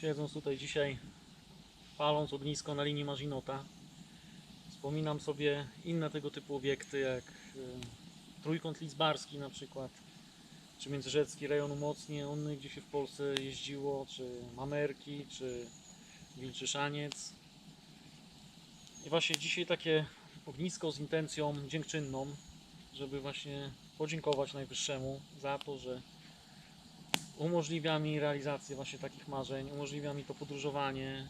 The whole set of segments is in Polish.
Siedząc tutaj dzisiaj, paląc ognisko na linii Marzinota, wspominam sobie inne tego typu obiekty, jak y, Trójkąt Lizbarski na przykład, czy Międzyrzecki rejon umocniony, gdzie się w Polsce jeździło, czy Mamerki, czy Wilczy Szaniec. I właśnie dzisiaj takie ognisko z intencją dziękczynną, żeby właśnie podziękować Najwyższemu za to, że umożliwia mi realizację właśnie takich marzeń, umożliwia mi to podróżowanie,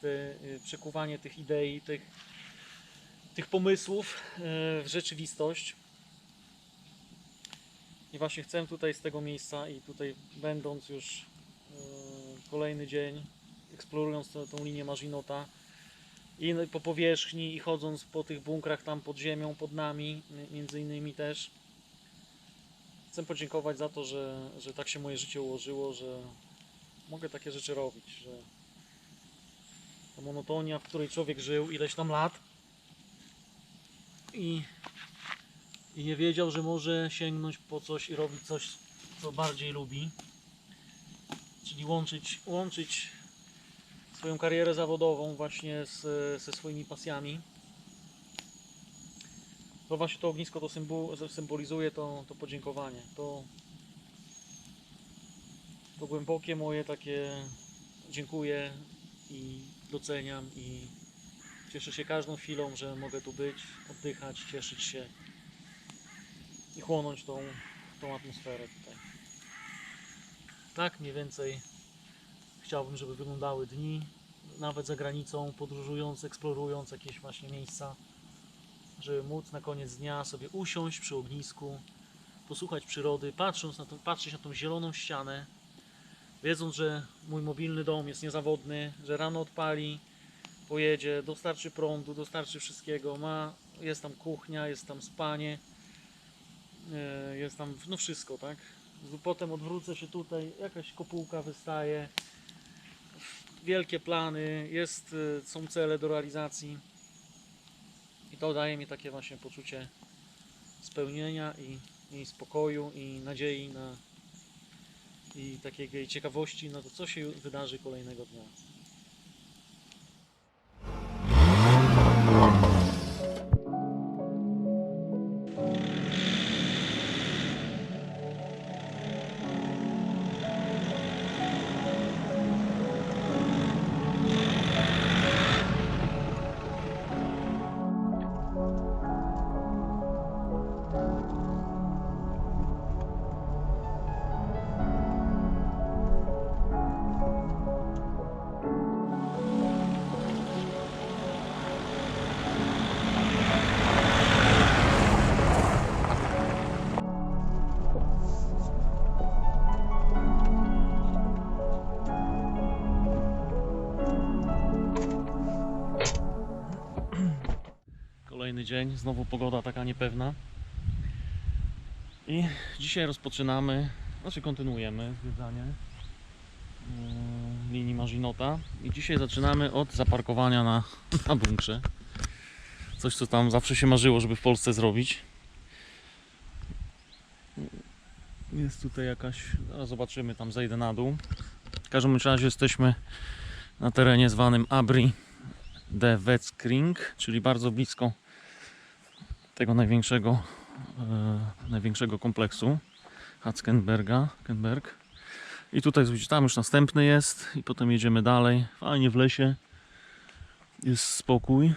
te, y, przekuwanie tych idei, tych, tych pomysłów y, w rzeczywistość. I właśnie chcę tutaj z tego miejsca i tutaj będąc już y, kolejny dzień, eksplorując tę- tą linię Marzinota i po powierzchni i chodząc po tych bunkrach tam pod ziemią, pod nami, mi- między innymi też, chcę podziękować za to, że, że tak się moje życie ułożyło, że mogę takie rzeczy robić, że ta monotonia, w której człowiek żył ileś tam lat i, i nie wiedział, że może sięgnąć po coś i robić coś, co bardziej lubi, czyli łączyć, łączyć swoją karierę zawodową właśnie z, ze swoimi pasjami. To właśnie to ognisko to symbol, symbolizuje to, to podziękowanie. To, to głębokie moje takie dziękuję i doceniam i cieszę się każdą chwilą, że mogę tu być, oddychać, cieszyć się i chłonąć tą, tą atmosferę tutaj. Tak mniej więcej chciałbym, żeby wyglądały dni, nawet za granicą, podróżując, eksplorując jakieś właśnie miejsca żeby móc na koniec dnia sobie usiąść przy ognisku, posłuchać przyrody, patrząc na to, patrzeć na tą zieloną ścianę, wiedząc, że mój mobilny dom jest niezawodny, że rano odpali, pojedzie, dostarczy prądu, dostarczy wszystkiego, ma, jest tam kuchnia, jest tam spanie, e, jest tam no wszystko, tak? Potem odwrócę się tutaj, jakaś kopułka wystaje, wielkie plany, jest, e, są cele do realizacji. To daje mi takie właśnie poczucie spełnienia i, i spokoju i nadziei na i takiej ciekawości na to, co się wydarzy kolejnego dnia. Kolejny dzień, znowu pogoda taka niepewna. I dzisiaj rozpoczynamy, znaczy kontynuujemy zwiedzanie yy, linii Marzinota. I dzisiaj zaczynamy od zaparkowania na, na bunkrze. Coś, co tam zawsze się marzyło, żeby w Polsce zrobić. Jest tutaj jakaś, zaraz zobaczymy, tam zejdę na dół. W każdym razie jesteśmy na terenie zwanym Abri de Wetzkring, czyli bardzo blisko tego największego, e, największego kompleksu Hatzkenberga, Kenberg. I tutaj widzicie, tam już następny jest i potem jedziemy dalej. Fajnie w lesie. Jest spokój.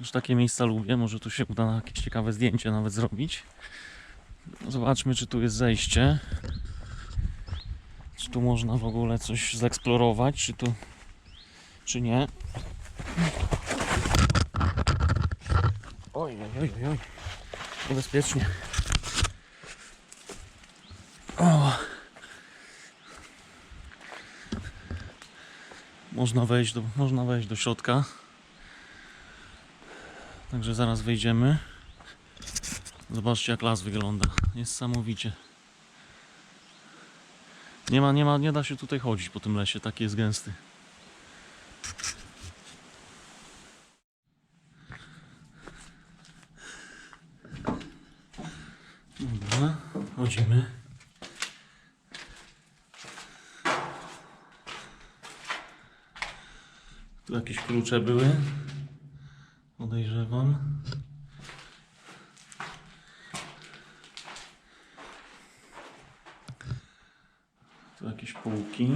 Już takie miejsca lubię. Może tu się uda jakieś ciekawe zdjęcie nawet zrobić. Zobaczmy, czy tu jest zejście. Czy tu można w ogóle coś zeksplorować, czy tu, czy nie. Oj, oj, oj, oj. Niebezpiecznie. O. Można wejść do, można wejść do środka. Także zaraz wejdziemy. Zobaczcie jak las wygląda. Niesamowicie. Nie ma, nie ma, nie da się tutaj chodzić po tym lesie, taki jest gęsty. Dobra, chodzimy. Tu jakieś klucze były. Podejrzewam. Tu jakieś półki.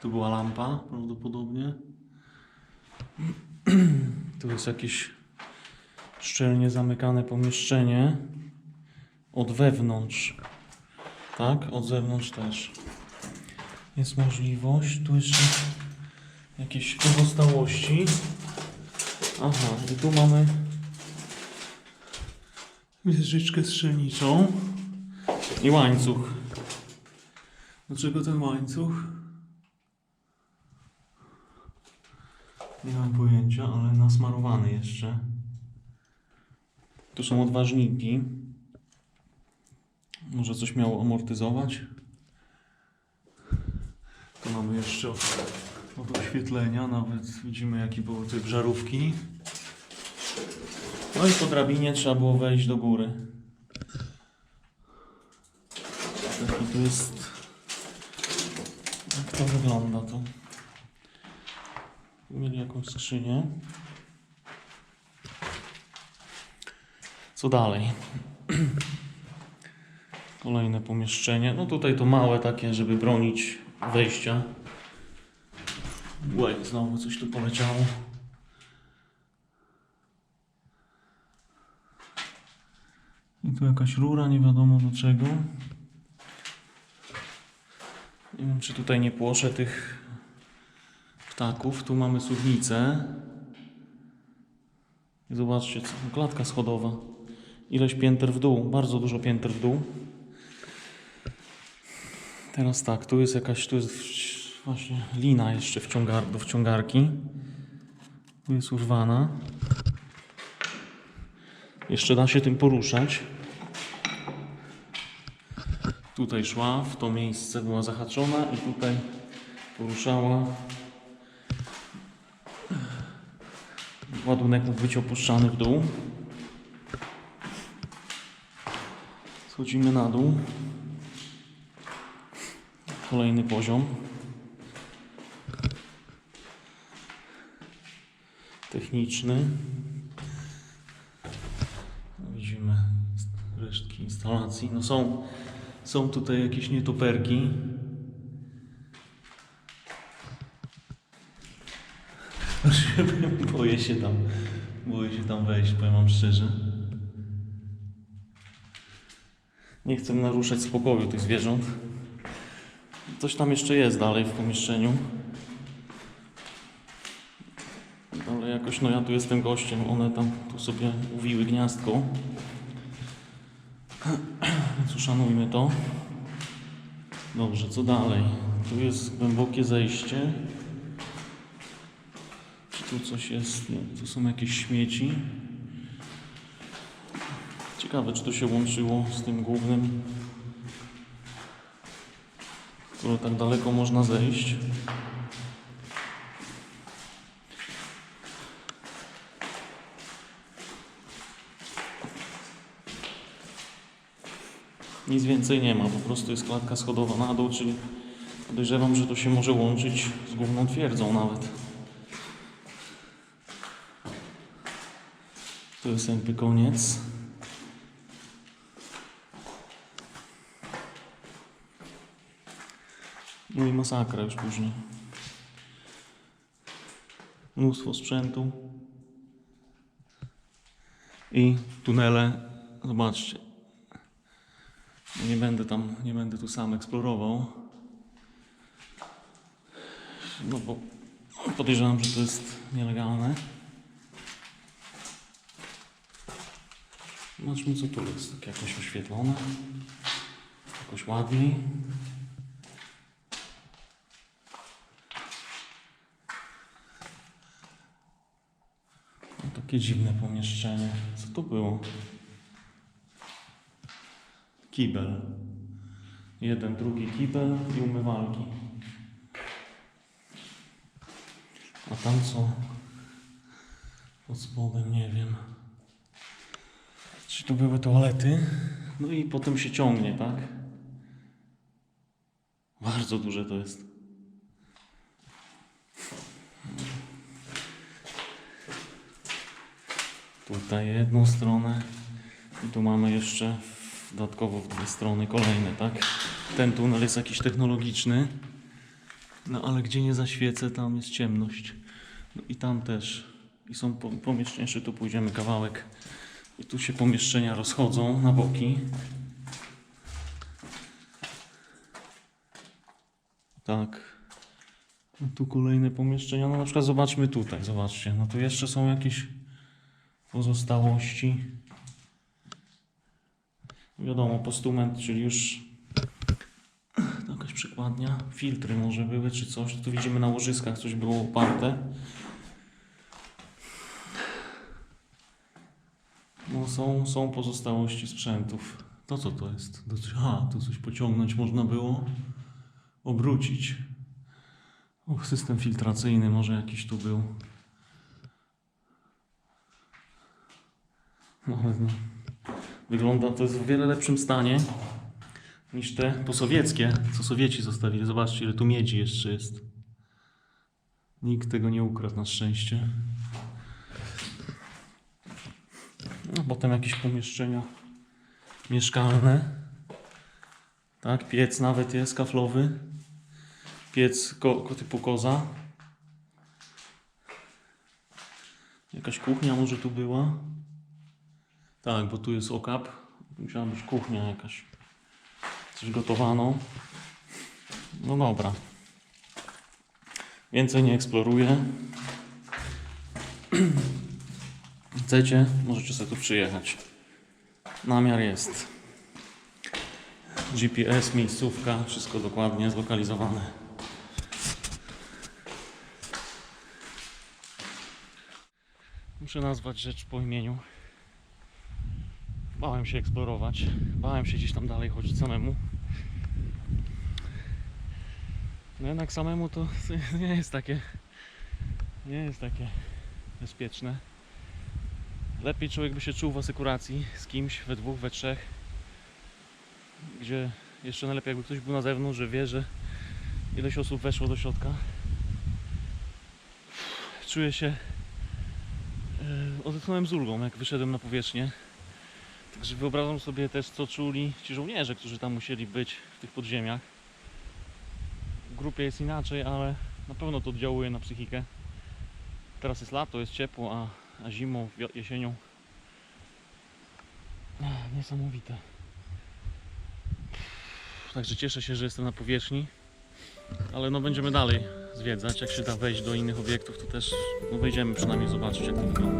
Tu była lampa prawdopodobnie. Tu jest jakieś szczelnie zamykane pomieszczenie od wewnątrz. Tak, od zewnątrz też. Jest możliwość. Tu jeszcze jakieś pozostałości. Aha, i tu mamy wieżyczkę strzelniczą i łańcuch. Dlaczego ten łańcuch? Nie mam pojęcia, ale nasmarowany jeszcze. Tu są odważniki. Może coś miało amortyzować. Tu mamy jeszcze od, oświetlenia, nawet widzimy jaki były te żarówki. No i po drabinie trzeba było wejść do góry. Taki tu jest... Jak to wygląda tu? Mieli jakąś skrzynię. Co dalej? Kolejne pomieszczenie. No tutaj to małe takie, żeby bronić wejścia. Łej, znowu coś tu poleciało. I tu jakaś rura, nie wiadomo do czego. Nie wiem, czy tutaj nie płoszę tych ptaków. Tu mamy suwnicę. I zobaczcie, co, klatka schodowa. Ileś pięter w dół, bardzo dużo pięter w dół. Teraz tak, tu jest jakaś, tu jest właśnie lina jeszcze wciągar, do wciągarki. Jest urwana. Jeszcze da się tym poruszać. Tutaj szła, w to miejsce była zahaczona i tutaj poruszała. Ładunek mógł być opuszczany w dół. Schodzimy na dół. Kolejny poziom. Techniczny. Widzimy resztki instalacji. No są, są tutaj jakieś nietoperki. Boję się tam, boję się tam wejść, powiem wam szczerze. Nie chcę naruszać spokoju tych zwierząt. Coś tam jeszcze jest dalej w pomieszczeniu. Ale jakoś, no ja tu jestem gościem, one tam tu sobie uwiły gniazdko. Więc uszanujmy to. Dobrze, co dalej? Tu jest głębokie zejście. Czy tu coś jest? Nie, tu są jakieś śmieci. Ciekawe, czy to się łączyło z tym głównym skoro tak daleko można zejść. Nic więcej nie ma, po prostu jest klatka schodowa na dół, czyli podejrzewam, że to się może łączyć z główną twierdzą nawet. To jest jakby koniec. No i masakra już później. Mnóstwo sprzętu. I tunele. Zobaczcie. Nie będę tam, nie będę tu sam eksplorował. No bo podejrzewam, że to jest nielegalne. Zobaczmy co tu jest. Tak jakoś oświetlone. Jakoś ładniej. Takie dziwne pomieszczenie. Co to było? Kibel. Jeden, drugi kibel i umywalki. A tam co? Pod spodem nie wiem. Czy to były toalety? No i potem się ciągnie, tak? Bardzo duże to jest. Tutaj jedną stronę i tu mamy jeszcze dodatkowo w dwie strony kolejne, tak? Ten tunel jest jakiś technologiczny, no ale gdzie nie zaświecę, tam jest ciemność. No i tam też. I są po- pomieszczenia, jeszcze tu pójdziemy kawałek. I tu się pomieszczenia rozchodzą na boki. Tak. No tu kolejne pomieszczenia. No na przykład zobaczmy tutaj, zobaczcie. No tu jeszcze są jakieś pozostałości. Wiadomo, postument, czyli już jakaś przykładnia. Filtry może były, czy coś. Tu widzimy na łożyskach coś było oparte. No są, są pozostałości sprzętów. To co to jest? To tu coś pociągnąć można było. Obrócić. O, system filtracyjny może jakiś tu był. Ale no, wygląda to jest w wiele lepszym stanie niż te posowieckie, co Sowieci zostawili. Zobaczcie, ile tu miedzi jeszcze jest. Nikt tego nie ukradł na szczęście. No, potem jakieś pomieszczenia mieszkalne. Tak, piec nawet jest kaflowy. Piec ko typu koza. Jakaś kuchnia może tu była. Tak, bo tu jest okap. Musiała być kuchnia jakaś. Coś gotowano. No dobra. Więcej nie eksploruję. Chcecie, możecie sobie tu przyjechać. Namiar jest. GPS, miejscówka, wszystko dokładnie zlokalizowane. Muszę nazwać rzecz po imieniu. Bałem się eksplorować. Bałem się gdzieś tam dalej chodzić samemu. No jednak samemu to nie jest takie. Nie jest takie bezpieczne. Lepiej człowiek by się czuł w asekuracji z kimś, we dwóch, we trzech. Gdzie jeszcze najlepiej jakby ktoś był na zewnątrz, że wie, że ileś osób weszło do środka. Czuję się. Yy, odetchnąłem z ulgą, jak wyszedłem na powierzchnię. Także wyobrażam sobie też, co czuli ci żołnierze, którzy tam musieli być w tych podziemiach. W grupie jest inaczej, ale na pewno to oddziałuje na psychikę. Teraz jest lato, jest ciepło, a, a zimą, jesienią. Niesamowite. Także cieszę się, że jestem na powierzchni. Ale no będziemy dalej zwiedzać. Jak się da wejść do innych obiektów, to też no wejdziemy przynajmniej zobaczyć, jak to wygląda.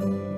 you